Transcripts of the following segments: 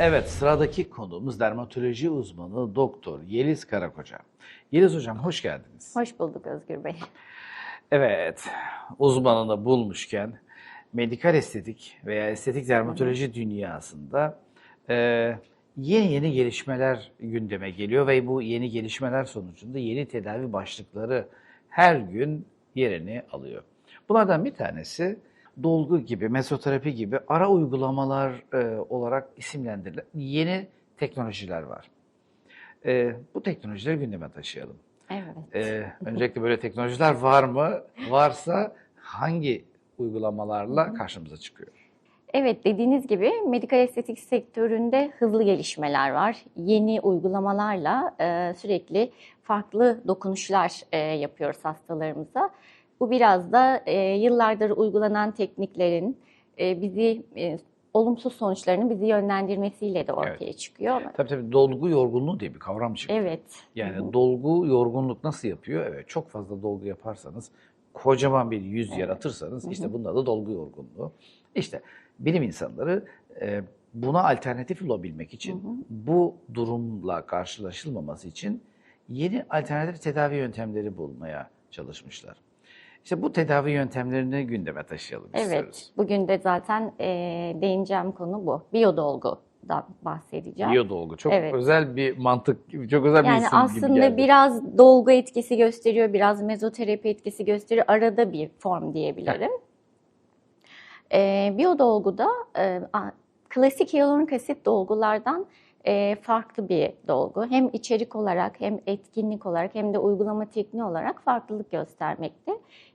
Evet, sıradaki konuğumuz dermatoloji uzmanı Doktor Yeliz Karakoca. Yeliz Hocam hoş geldiniz. Hoş bulduk Özgür Bey. Evet, uzmanını bulmuşken medikal estetik veya estetik dermatoloji dünyasında e, yeni yeni gelişmeler gündeme geliyor ve bu yeni gelişmeler sonucunda yeni tedavi başlıkları her gün yerini alıyor. Bunlardan bir tanesi dolgu gibi, mesoterapi gibi ara uygulamalar e, olarak isimlendirilen yeni teknolojiler var. E, bu teknolojileri gündeme taşıyalım. Evet. Ee, öncelikle böyle teknolojiler var mı? Varsa hangi uygulamalarla karşımıza çıkıyor? Evet dediğiniz gibi medikal estetik sektöründe hızlı gelişmeler var. Yeni uygulamalarla e, sürekli farklı dokunuşlar e, yapıyoruz hastalarımıza. Bu biraz da e, yıllardır uygulanan tekniklerin e, bizi e, olumsuz sonuçlarının bizi yönlendirmesiyle de ortaya çıkıyor. Tabii tabii dolgu yorgunluğu diye bir kavram çıktı. Evet. Yani dolgu yorgunluk nasıl yapıyor? Evet çok fazla dolgu yaparsanız, kocaman bir yüz yaratırsanız işte bunun adı dolgu yorgunluğu. İşte bilim insanları e, buna alternatif olabilmek için, bu durumla karşılaşılmaması için yeni alternatif tedavi yöntemleri bulmaya çalışmışlar. İşte bu tedavi yöntemlerini gündeme taşıyalım istiyoruz. Evet. Bugün de zaten e, değineceğim konu bu. Biyodolgudan bahsedeceğim. Biyodolgu çok Evet. özel bir mantık, çok özel bir Yani isim gibi aslında geldi. biraz dolgu etkisi gösteriyor, biraz mezoterapi etkisi gösteriyor. Arada bir form diyebilirim. Ee, biyodolguda e, klasik hyaluronik asit dolgulardan e, farklı bir dolgu. Hem içerik olarak hem etkinlik olarak hem de uygulama tekniği olarak farklılık göstermekte.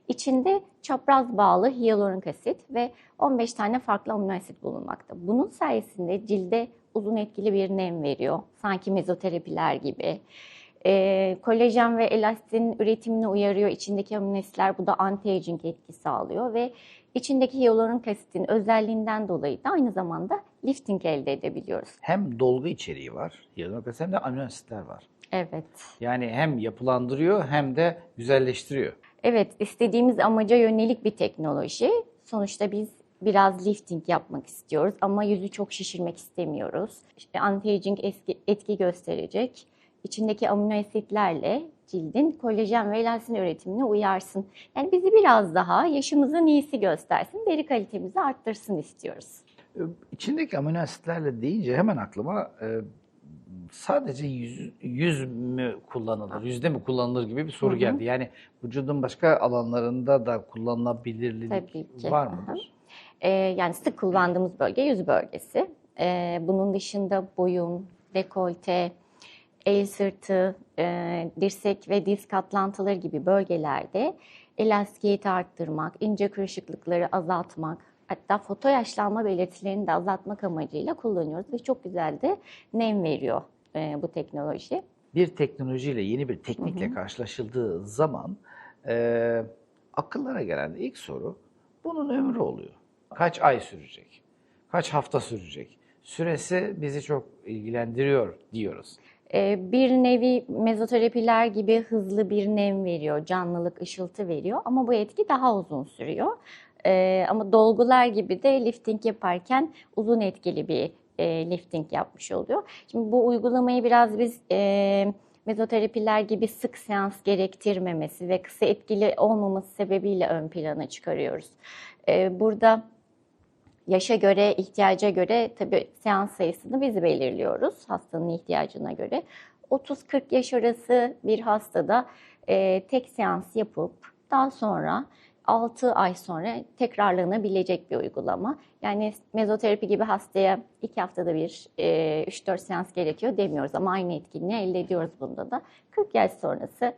İçinde çapraz bağlı hyaluronik asit ve 15 tane farklı amino asit bulunmakta. Bunun sayesinde cilde uzun etkili bir nem veriyor. Sanki mezoterapiler gibi. E, kolajen ve elastin üretimini uyarıyor. İçindeki amino asitler bu da anti-aging etki sağlıyor ve içindeki hyaluronik asitin özelliğinden dolayı da aynı zamanda lifting elde edebiliyoruz. Hem dolgu içeriği var, hyaluronik asit hem de amino asitler var. Evet. Yani hem yapılandırıyor hem de güzelleştiriyor. Evet, istediğimiz amaca yönelik bir teknoloji. Sonuçta biz biraz lifting yapmak istiyoruz ama yüzü çok şişirmek istemiyoruz. İşte anti-aging etki gösterecek. İçindeki amino asitlerle cildin kolajen ve elastin üretimine uyarsın. Yani bizi biraz daha yaşımızın iyisi göstersin, deri kalitemizi arttırsın istiyoruz. Ee, İçindeki amino asitlerle deyince hemen aklıma e, sadece yüz, yüz mü kullanılır, yüzde mi kullanılır gibi bir soru Hı hı. geldi. Yani vücudun başka alanlarında da kullanılabilirlik var mıdır? Ee, yani sık kullandığımız bölge yüz bölgesi. Ee, bunun dışında boyun, dekolte, el sırtı, e, dirsek ve diz katlantıları gibi bölgelerde elastikiyeti arttırmak, ince kırışıklıkları azaltmak, hatta foto yaşlanma belirtilerini de azaltmak amacıyla kullanıyoruz ve çok güzel de nem veriyor e, bu teknoloji. Bir teknolojiyle, yeni bir teknikle karşılaşıldığı zaman e, akıllara gelen ilk soru bunun ömrü oluyor. Kaç ay sürecek? Kaç hafta sürecek? Süresi bizi çok ilgilendiriyor diyoruz. Ee, bir nevi mezoterapiler gibi hızlı bir nem veriyor, canlılık, ışıltı veriyor ama bu etki daha uzun sürüyor. Ee, ama dolgular gibi de lifting yaparken uzun etkili bir e, lifting yapmış oluyor. Şimdi bu uygulamayı biraz biz e, mezoterapiler gibi sık seans gerektirmemesi ve kısa etkili olmaması sebebiyle ön plana çıkarıyoruz. Ee, burada yaşa göre, ihtiyaca göre tabii seans sayısını biz belirliyoruz hastanın ihtiyacına göre. 30-40 yaş arası bir hastada e, tek seans yapıp daha sonra 6 ay sonra tekrarlanabilecek bir uygulama. Yani mezoterapi gibi hastaya 2 haftada bir e, 3-4 seans gerekiyor demiyoruz ama aynı etkinliği elde ediyoruz bunda da. 40 yaş sonrası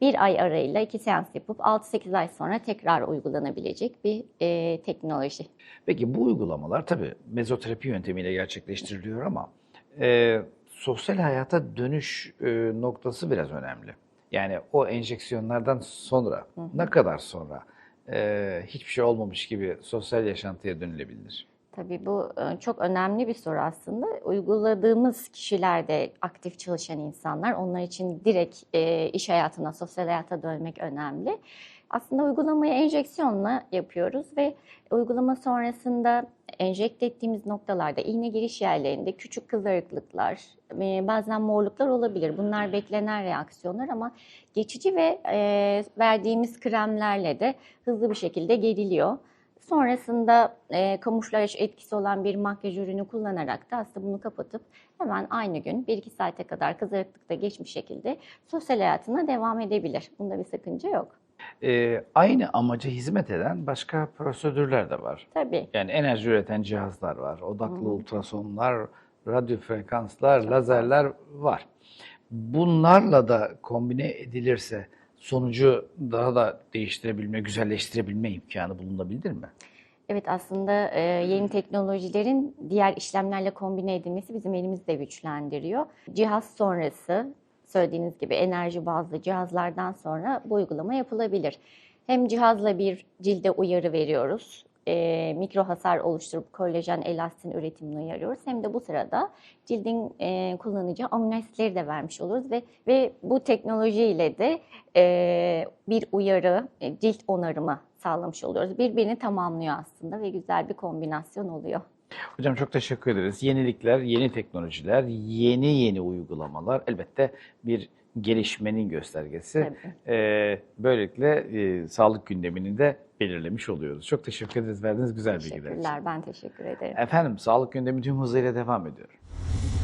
bir ay arayla iki seans yapıp 6-8 ay sonra tekrar uygulanabilecek bir e, teknoloji. Peki bu uygulamalar tabii mezoterapi yöntemiyle gerçekleştiriliyor ama e, sosyal hayata dönüş e, noktası biraz önemli. Yani o enjeksiyonlardan sonra, ne kadar sonra e, hiçbir şey olmamış gibi sosyal yaşantıya dönülebilir? Tabii bu e, çok önemli bir soru aslında. Uyguladığımız kişiler de aktif çalışan insanlar. Onlar için direkt e, iş hayatına, sosyal hayata dönmek önemli. Aslında uygulamayı enjeksiyonla yapıyoruz ve uygulama sonrasında enjekte ettiğimiz noktalarda iğne giriş yerlerinde küçük kızarıklıklar, e, bazen morluklar olabilir. Bunlar beklenen reaksiyonlar ama geçici ve verdiğimiz kremlerle de hızlı bir şekilde geriliyor. Sonrasında e, kamuflaj etkisi olan bir makyaj ürünü kullanarak da aslında bunu kapatıp hemen aynı gün 1-2 saate kadar kızarıklıkta geçmiş şekilde sosyal hayatına devam edebilir. Bunda bir sakınca yok. Ee, aynı amaca hizmet eden başka prosedürler de var. Tabii. Yani enerji üreten cihazlar var, odaklı ultrasonlar, radyo frekanslar, lazerler var. Bunlarla da kombine edilirse sonucu daha da değiştirebilme, güzelleştirebilme imkanı bulunabilir mi? Evet aslında e, yeni teknolojilerin diğer işlemlerle kombine edilmesi bizim elimizde de güçlendiriyor. Cihaz sonrası söylediğiniz gibi enerji bazlı cihazlardan sonra bu uygulama yapılabilir. Hem cihazla bir cilde uyarı veriyoruz, e, mikro hasar oluşturup kolajen elastin üretimini uyarıyoruz. Hem de bu sırada cildin e, kullanacağı amino asitleri de vermiş oluruz ve ve bu teknolojiyle de e, bir uyarı, e, cilt onarımı sağlamış oluyoruz. Birbirini tamamlıyor aslında ve güzel bir kombinasyon oluyor. Hocam çok teşekkür ederiz. Yenilikler, yeni teknolojiler, yeni yeni uygulamalar elbette bir gelişmenin göstergesi. Tabii. Ee, böylelikle e, sağlık gündemini de belirlemiş oluyoruz. Çok teşekkür ederiz verdiğiniz güzel bilgiler için. Teşekkürler, ben teşekkür ederim. Efendim sağlık gündemi tüm hızıyla devam ediyor.